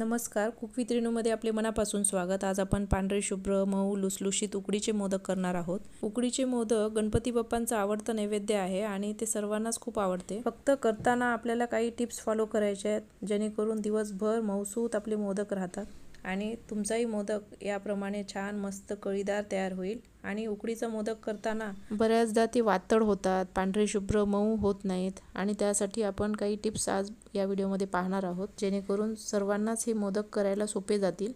नमस्कार. Cook with रेणूमध्ये आपले मनापासून स्वागत. आज आपण पांढरे शुभ्र मऊ लुसलुशीत उकडीचे मोदक करणार आहोत. उकडीचे मोदक गणपती बाप्पांचं आवडतं नैवेद्य आहे आणि ते सर्वांनाच खूप आवडते. फक्त करताना आपल्याला काही टिप्स फॉलो करायचे आहेत जेणेकरून दिवसभर मऊसूत आपले मोदक राहतात. आणि तुमचाही मोदक याप्रमाणे छान मस्त कळीदार तयार होईल. आणि उकडीचा मोदक करताना बऱ्याचदा ते वातड होतात पांढरे शुभ्र मऊ होत नाहीत. आणि त्यासाठी आपण काही टिप्स आज या व्हिडिओमध्ये पाहणार आहोत जेणेकरून सर्वांनाच हे मोदक करायला सोपे जातील.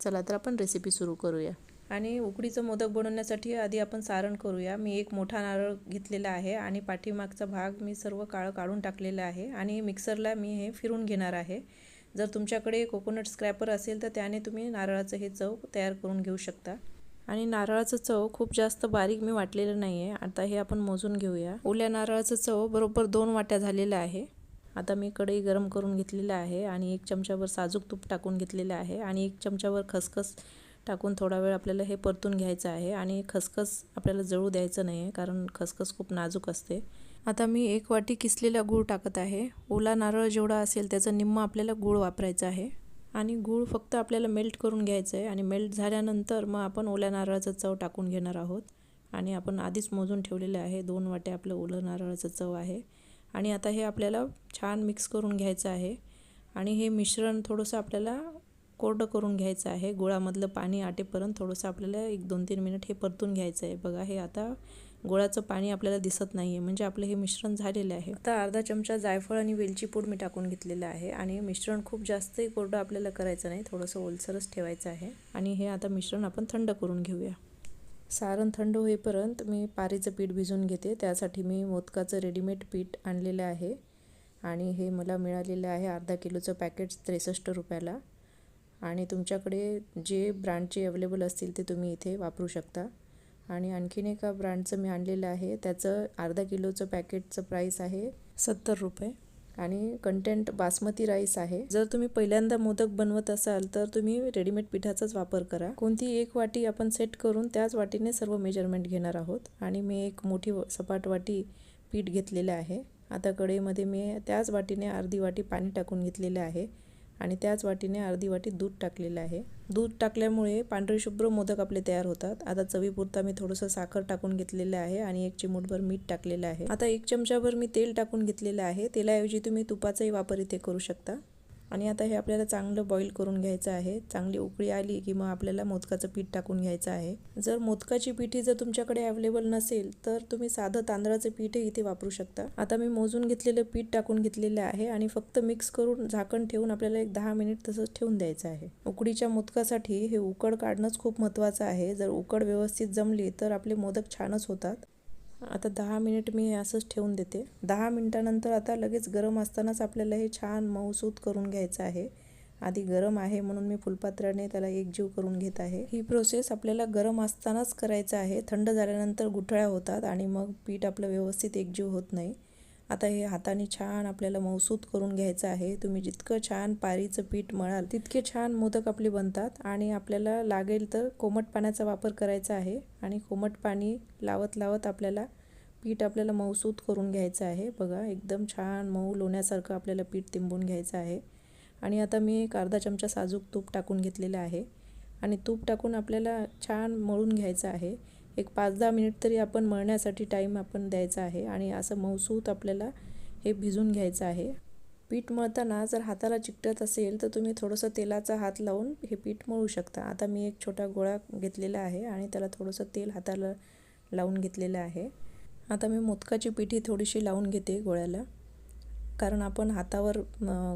चला तर आपण रेसिपी सुरू करूया. आणि उकडीचं मोदक बनवण्यासाठी आधी आपण सारण करूया. मी एक मोठा नारळ घेतलेला आहे आणि पाठीमागचा भाग मी सर्व काळं काढून टाकलेला आहे. आणि मिक्सरला मी हे फिरून घेणार आहे. जर तुमच्याकडे कोकोनट स्क्रॅपर असेल तर त्याने तुम्ही नारळाचं हे चव तयार करून घेऊ शकता. आणि नारळाचं चव खूप जास्त बारीक मी वाटलेलं नाही आहे आता हे आपण मोजून घेऊया. ओल्या नारळाचं चव बरोबर दोन वाट्या झालेलं आहे. आता मी कढई गरम करून घेतलेलं आहे आणि एक चमच्यावर साजूक तूप टाकून घेतलेलं आहे आणि एक चमच्यावर खसखस टाकून थोडा वेळ आपल्याला हे परतून घ्यायचं आहे. आणि खसखस आपल्याला जळू द्यायचं नाही आहे कारण खसखस खूप नाजूक असते. आता मी एक वाटी किसलेला गूळ टाकत आहे. ओला नारळ जेवढा असेल त्याचं निम्म आपल्याला गूळ वापरायचं आहे. आणि गूळ फक्त आपल्याला मेल्ट करून घ्यायचं आहे. आणि मेल्ट झाल्यानंतर मग आपण ओल्या नारळाचं चव टाकून घेणार आहोत. आणि आपण आधीच मोजून ठेवलेलं आहे. दोन वाटे आपलं ओलं नारळाचं चव आहे. आणि आता हे आपल्याला छान मिक्स करून घ्यायचं आहे. आणि हे मिश्रण थोडंसं आपल्याला कोरडं करून घ्यायचं आहे. गुळामधलं पाणी आटेपर्यंत थोडंसं आपल्याला एक दोन तीन मिनिट हे परतून घ्यायचं आहे. बघा हे आता गोळाचं पाणी आपल्याला दिसत नाही आहे म्हणजे आपलं हे मिश्रण झालेलं आहे. आता अर्धा चमचा जायफळ आणि वेलची पूड मी टाकून घेतलेलं आहे. आणि मिश्रण खूप जास्तही कोरडं आपल्याला करायचं नाही. थोडंसं ओलसरच ठेवायचं आहे. आणि हे आता मिश्रण आपण थंड करून घेऊया. सारण थंड होईपर्यंत मी पारीचं पीठ भिजून घेते. त्यासाठी मी मोदकाचं रेडीमेड पीठ आणलेलं आहे. आणि हे मला मिळालेलं आहे अर्धा किलोचं पॅकेट त्रेसष्ट रुपयाला. आणि तुमच्याकडे जे ब्रँडचे अवेलेबल असतील ते तुम्ही इथे वापरू शकता. आणि आणखीन एका ब्रँडचं मी आणलेलं आहे. त्याचं अर्धा किलोचं पॅकेटचं प्राईस आहे सत्तर रुपये. आणि कंटेंट बासमती राईस आहे. जर तुम्ही पहिल्यांदा मोदक बनवत असाल तर तुम्ही रेडीमेड पिठाचाच वापर करा. कोणती एक वाटी आपण सेट करून त्याच वाटीने सर्व मेजरमेंट घेणार आहोत. आणि मी एक मोठी सपाट वाटी पीठ घेतलेलं आहे. आता कढईमध्ये मी त्याच वाटीने अर्धी वाटी पाणी टाकून घेतलेलं आहे. आणि त्याच वाटीने अर्धी वाटी दूध टाकलेलं आहे. दूध टाकल्यामुळे पांढरे शुभ्र मोदक आपले तयार होतात. आता चवीपुरता मी थोडंसं साखर टाकून घेतलेलं आहे आणि एक चिमूटभर मीठ टाकलेलं आहे. आता एक चमचाभर मी तेल टाकून घेतलेलं आहे. तेलाऐवजी तुम्ही तुपाचाही वापर इथे करू शकता. आणि आता हे आपल्याला चांगलं बॉईल करून घ्यायचं आहे. चांगली उकळी आली की मग आपल्याला मोदकाचं पीठ टाकून घ्यायचं आहे. जर मोदकाची पिठी जर तुमच्याकडे अवेलेबल नसेल तर तुम्ही साधं तांदळाचं पीठही इथे वापरू शकता. आता मी मोजून घेतलेलं पीठ टाकून घेतलेलं आहे आणि फक्त मिक्स करून झाकण ठेवून आपल्याला एक दहा मिनिट तसंच ठेवून द्यायचं आहे. उकडीच्या मोदकासाठी हे उकड काढणंच खूप महत्त्वाचं आहे. जर उकड व्यवस्थित जमली तर आपले मोदक छानच होतात. आता दहा मिनिट मी असंच ठेवून देते. दहा मिनटानंतर आता लगेच गरम असतानाच आपल्याला हे छान मऊसूत करून घ्यायचं आहे. आधी गरम आहे म्हणून मी फुलपात्राने त्याला एकजीव करून घेत आहे. ही प्रोसेस आपल्याला गरम असतानाच करायचं आहे. थंड झाल्यानंतर गुठळ्या होतात आणि मग पीठ आपलं व्यवस्थित एकजीव होत नाही. आता हे हाताने छान आपल्याला मौसूत करून घ्यायचं आहे. तुम्ही जितकं छान पारीचं पीठ मळाल तितके छान मोदक आपले बनतात आणि आपल्याला लागेल तर कोमट पाण्याचा वापर करायचा आहे आणि कोमट पाणी लावत लावत आपल्याला पीठ आपल्याला मऊसूत करून घ्यायचं आहे. बघा एकदम छान मऊ लोण्यासारखं आपल्याला पीठ तिंबून घ्यायचं आहे. आणि आता मी एक अर्धा चमचा साजूक तूप टाकून घेतलेलं आहे आणि तूप टाकून आपल्याला छान मळून घ्यायचं आहे. एक पाच दहा मिनिट तरी आपण मळण्यासाठी टाईम आपण द्यायचा आहे आणि असं मऊसूत आपल्याला हे भिजून घ्यायचं आहे. पीठ मळताना जर हाताला चिकटत असेल तर तुम्ही थोडंसं तेलाचा हात लावून हे पीठ मळू शकता. आता मी एक छोटा गोळा घेतलेला आहे आणि त्याला थोडंसं तेल हाताला लावून घेतलेलं आहे. आता मी मोदकाची पिठी थोडीशी लावून घेते गोळ्याला. कारण आपण हातावर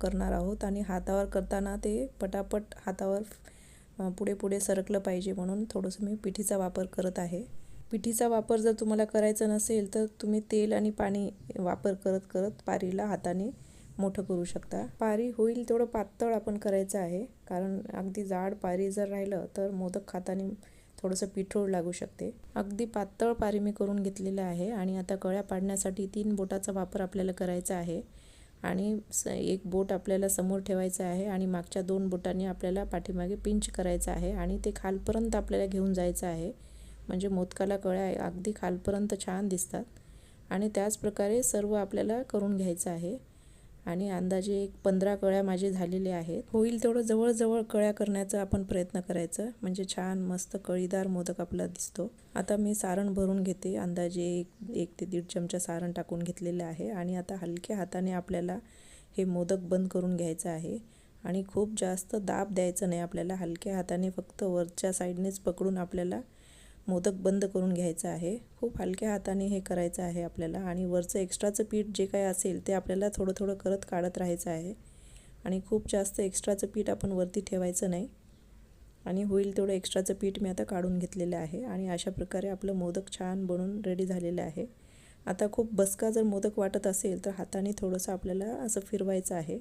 करणार आहोत आणि हातावर करताना ते पटापट हातावर पुढे पुढे सरकलं पाहिजे म्हणून थोडंसं मी पिठीचा वापर करत आहे. पिठीचा वापर जर तुम्हाला करायचा नसेल तर तुम्ही तेल आणि पाणी वापर करत करत पारीला हाताने मोठं करू शकता. पारी होईल तेवढं पातळ आपण करायचं आहे. कारण अगदी जाड पारी जर राहिलं तर मोदक खाताने थोडंसं पिठोळ लागू शकते. अगदी पातळ पारी मी करून घेतलेलं आहे आणि आता कळ्या पाडण्यासाठी तीन बोटाचा वापर आपल्याला करायचा आहे. आणि स एक बोट आपल्याला समोर ठेवायचं आहे आणि मागच्या दोन बोटांनी आपल्याला पाठीमागे पिंच करायचं आहे आणि ते खालपर्यंत आपल्याला घेऊन जायचं आहे. म्हणजे मोदकाला कळ्या अगदी खालपर्यंत छान दिसतात. आणि त्याचप्रकारे सर्व आपल्याला करून घ्यायचं आहे. आणि अंदाजे एक पंधरा कळ्या माझे झालेले आहेत. होईल तेवढं जवळजवळ कळ्या करण्याचा आपण प्रयत्न करायचा. म्हणजे छान मस्त कळीदार मोदक आपला दिसतो. आता मी सारण भरून घेते. अंदाजे एक एक ते दीड चमचा सारण टाकून घेतलेलं आहे. आणि आता हलक्या हाताने आपल्याला हे मोदक बंद करून घ्यायचं आहे. आणि खूप जास्त दाब द्यायचं नाही आपल्याला. हलक्या हाताने फक्त वरच्या साईडनेच पकडून आपल्याला मोदक बंद करून घ्यायचं आहे. खूप हलक्या हाताने हे करायचं आहे आपल्याला आणि वरचं एक्स्ट्राचं पीठ जे काय असेल ते आपल्याला थोडं थोडं करत काढत राहायचं आहे. आणि खूप जास्त एक्स्ट्राचं पीठ आपण वरती ठेवायचं नाही. आणि होईल तेवढं एक्स्ट्राचं पीठ मी आता काढून घेतलेलं आहे आणि अशा प्रकारे आपलं मोदक छान बनून रेडी झालेलं आहे. आता खूप बसका जर मोदक वाटत असेल तर हाताने थोडंसं आपल्याला असं फिरवायचं आहे.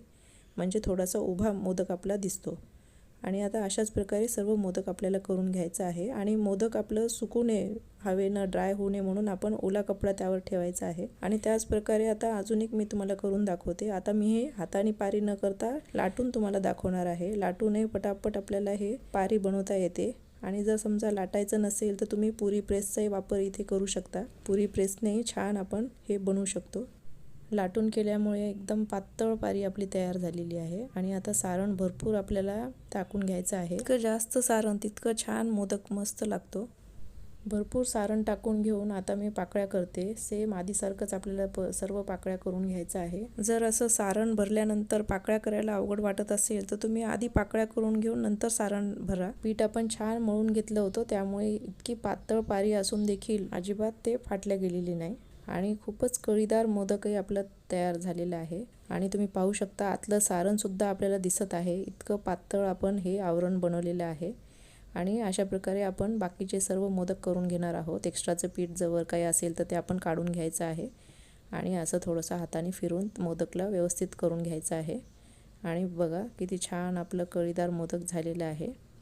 म्हणजे थोडासा उभा मोदक आपला दिसतो. आणि आता अशाच प्रकारे सर्व मोदक आपल्याला करून घ्यायचं आहे. आणि मोदक आपलं सुकू नये हवेनं ड्राय होऊ नये म्हणून आपण ओला कपडा त्यावर ठेवायचा आहे. आणि त्याच प्रकारे आता अजून एक मी तुम्हाला करून दाखवते. आता मी हे हाताने पारी न करता लाटून तुम्हाला दाखवणार आहे. लाटूनही पटापट आपल्याला हे पारी बनवता येते. आणि जर समजा लाटायचं नसेल तर तुम्ही पुरी प्रेसचाही वापर इथे करू शकता. पुरी प्रेसनेही छान आपण हे बनवू शकतो. लाटून केल्यामुळे एकदम पातळ पारी आपली तयार झालेली आहे. आणि आता सारण भरपूर आपल्याला टाकून घ्यायचं आहे. इतकं जास्त सारण तितकं छान मोदक मस्त लागतो. भरपूर सारण टाकून घेऊन आता मी पाकळ्या करते. सेम आधीसारखंच आपल्याला प सर्व पाकळ्या करून घ्यायचं आहे. जर असं सारण भरल्यानंतर पाकळ्या करायला अवघड वाटत असेल तर तुम्ही आधी पाकळ्या करून घेऊन नंतर सारण भरा. पीठ आपण छान मळून घेतलं होतं त्यामुळे इतकी पातळ पारी असून देखील अजिबात ते फाटल्या गेलेली नाही. आणि खूपच कळीदार मोदकही आपलं तयार झालेलं आहे. आणि तुम्ही पाहू शकता आतलं सारणसुद्धा आपल्याला दिसत आहे. इतकं पातळ आपण हे आवरण बनवलेलं आहे. आणि अशा प्रकारे आपण बाकीचे सर्व मोदक करून घेणार आहोत. एक्स्ट्राचं पीठ जवळ काही असेल तर ते आपण काढून घ्यायचं आहे. आणि असं थोडंसं हाताने फिरून मोदकला व्यवस्थित करून घ्यायचं आहे. आणि बघा किती छान आपलं कळीदार मोदक झालेलं आहे.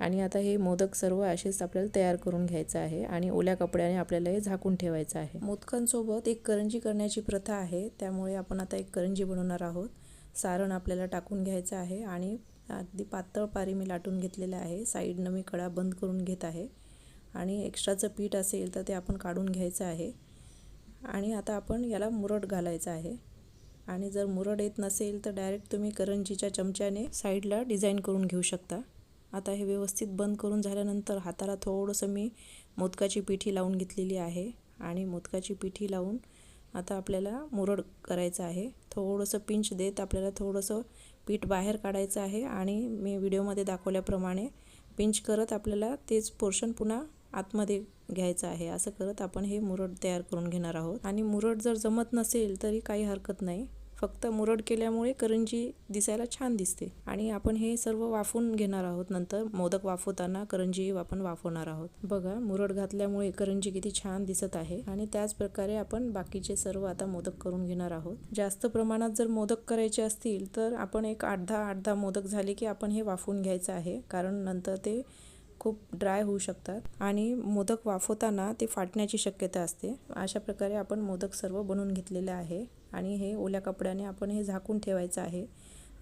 आणि आता हे मोदक सर्व असेच आपल्याला तयार करून घ्यायचं आहे आणि ओल्या कपड्याने आपल्याला हे झाकून ठेवायचं आहे. मोदकांसोबत एक करंजी करण्याची प्रथा आहे त्यामुळे आपण आता एक करंजी बनवणार आहोत. सारण आपल्याला टाकून घ्यायचं आहे आणि अगदी पातळ पारी मी लाटून घेतलेलं आहे. साईडनं मी कडा बंद करून घेत आहे आणि एक्स्ट्राचं पीठ असेल तर ते आपण काढून घ्यायचं आहे. आणि आता आपण याला मुरड घालायचं आहे. आणि जर मुरड येत नसेल तर डायरेक्ट तुम्ही करंजीच्या चमच्याने साईडला डिझाईन करून घेऊ शकता. आता हे व्यवस्थित बंद करून झाल्यानंतर हाताला थोडंसं मी मोदकाची पिठी लावून घेतलेली आहे. आणि मोदकाची पिठी लावून आता आपल्याला मुरड करायचं आहे. थोडंसं पिंच देत आपल्याला थोडंसं पीठ बाहेर काढायचं आहे. आणि मी व्हिडिओमध्ये दाखवल्याप्रमाणे पिंच करत आपल्याला तेच पोर्शन पुन्हा आतमध्ये घ्यायचं आहे. असं करत आपण हे मुरड तयार करून घेणार आहोत. आणि मुरड जर जमत नसेल तरी काही हरकत नाही. फक्त मुरड केल्यामुळे करंजी दिसायला छान दिसते. आणि आपण हे सर्व वाफून घेणार आहोत. नंतर मोदक वाफवताना करंजी आपण वाफवणार आहोत. बघा मुरड घातल्यामुळे करंजी किती छान दिसत आहे. आणि त्याच प्रकारे आपण बाकीचे सर्व आता मोदक करून घेणार आहोत. जास्त प्रमाणात जर मोदक करायचे असतील तर आपण एक आठ दहा आठ दहा मोदक झाले की आपण हे वाफवून घ्यायचं आहे. कारण नंतर ते खूप ड्राय होऊ शकतात. आणि मोदक वाफवताना ते फाटण्याची शक्यता असते. अशा प्रकारे आपण मोदक सर्व बनवून घेतलेले आहे. आणि हे ओल्या कपड्याने आपण हे झाकून ठेवायचं आहे.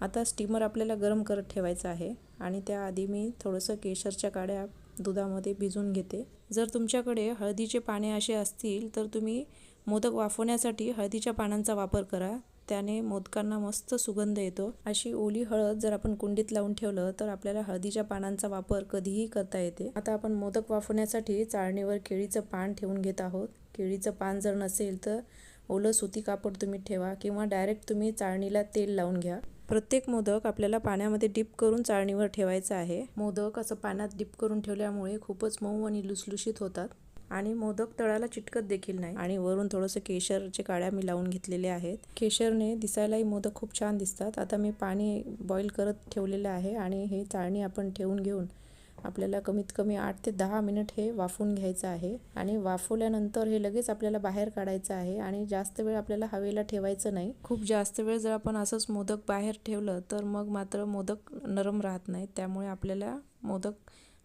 आता स्टीमर आपल्याला गरम करत ठेवायचं आहे आणि त्याआधी मी थोडंसं केशरच्या काड्या दुधामध्ये भिजवून घेते. जर तुमच्याकडे हळदीचे पाने असे असतील तर तुम्ही मोदक वाफवण्यासाठी हळदीच्या पानांचा वापर करा. त्याने मोदकांना मस्त सुगंध येतो. अशी ओली हळद जर आपण कुंडीत लावून ठेवलं तर आपल्याला हळदीच्या पानांचा वापर कधीही करता येते. आता आपण मोदक वाफवण्यासाठी चाळणीवर केळीचं पान ठेवून घेत आहोत. केळीचं पान जर नसेल तर ओलं सुती कापड तुम्ही ठेवा किंवा डायरेक्ट तुम्ही चाळणीला तेल लावून घ्या. प्रत्येक मोदक आपल्याला पाण्यामध्ये डिप करून चाळणीवर ठेवायचा आहे. मोदक असं पाण्यात डिप करून ठेवल्यामुळे खूपच मऊ आणि लुसलुशीत होतात. आणि मोदक तळाला चिटकत देखील नाही. आणि वरून थोडंसं केशरचे काड्या मी लावून घेतलेले आहेत. केशरने दिसायलाही मोदक खूप छान दिसतात. आता मी पाणी बॉईल करत ठेवलेलं आहे आणि हे चाळणी आपण ठेवून घेऊन आपल्याला कमीत कमी आठ ते दहा मिनिट हे वाफवून घ्यायचं आहे आणि वाफवल्यानंतर हे लगेच आपल्याला बाहेर काढायचं आहे आणि जास्त वेळ आपल्याला हवेला ठेवायचं नाही. खूप जास्त वेळ जर आपण असंच मोदक बाहेर ठेवलं तर मग मात्र मोदक नरम राहत नाही. त्यामुळे आपल्याला मोदक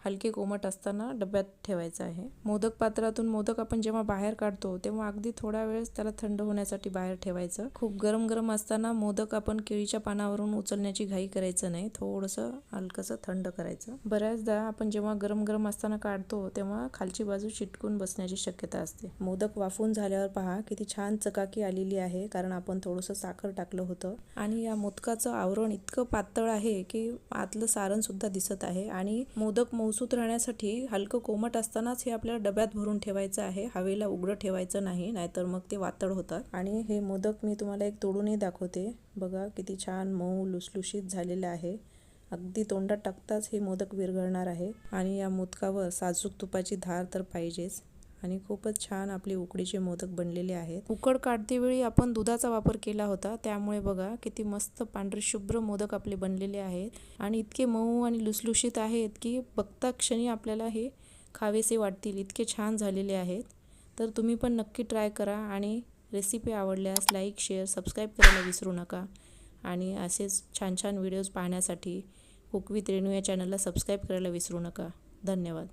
हलके कोमट असताना डब्यात ठेवायचं आहे. मोदक पात्रातून मोदक आपण जेव्हा बाहेर काढतो तेव्हा अगदी थोडा वेळेस त्याला थंड होण्यासाठी बाहेर ठेवायचं. खूप गरम गरम असताना मोदक आपण केळीच्या पानावरून उचलण्याची घाई करायचं नाही थोडंसं हलकंसं थंड करायचं. बऱ्याचदा आपण जेव्हा गरम गरम असताना काढतो तेव्हा खालची बाजू चिटकून बसण्याची शक्यता असते. मोदक वाफून झाल्यावर पहा किती छान चकाकी आलेली आहे कारण आपण थोडंसं साखर टाकलं होतं. आणि या मोदकाचं आवरण इतकं पातळ आहे की आतलं सारण सुद्धा दिसत आहे. आणि मोदक मौसूत राहण्यासाठी हलकं कोमट असतानाच हे आपल्याला डब्यात भरून ठेवायचं आहे. हवेला उघडं ठेवायचं नाही नाहीतर मग ते वातड होतात. आणि हे मोदक मी तुम्हाला एक तोडूनही दाखवते. बघा किती छान मऊ लुसलुशीत झालेलं आहे. अगदी तोंडात टाकताच हे मोदक विरघळणार आहे. आणि या मोदकावर साजूक तुपाची धार तर पाहिजेच. आणि खूपच छान आपले उकडीचे मोदक बनलेले आहेत. उकड काढते वेळी आपण दुधाचा वापर केला होता. त्यामुळे बघा किती मस्त पांढरे शुभ्र मोदक आपले बनलेले आहेत. आणि इतके मऊ आणि लुसलुशीत आहेत की बघता क्षणी आपल्याला हे खावेसे वाटतील. इतके छान झालेले आहेत. तर तुम्ही पण नक्की ट्राय करा आणि रेसिपी आवडल्यास लाईक शेअर सबस्क्राईब करायला विसरू नका. आणि असेच छान छान व्हिडिओज पाहण्यासाठी कुकविथ रेणू या चॅनलला सबस्क्राईब करायला विसरू नका. धन्यवाद.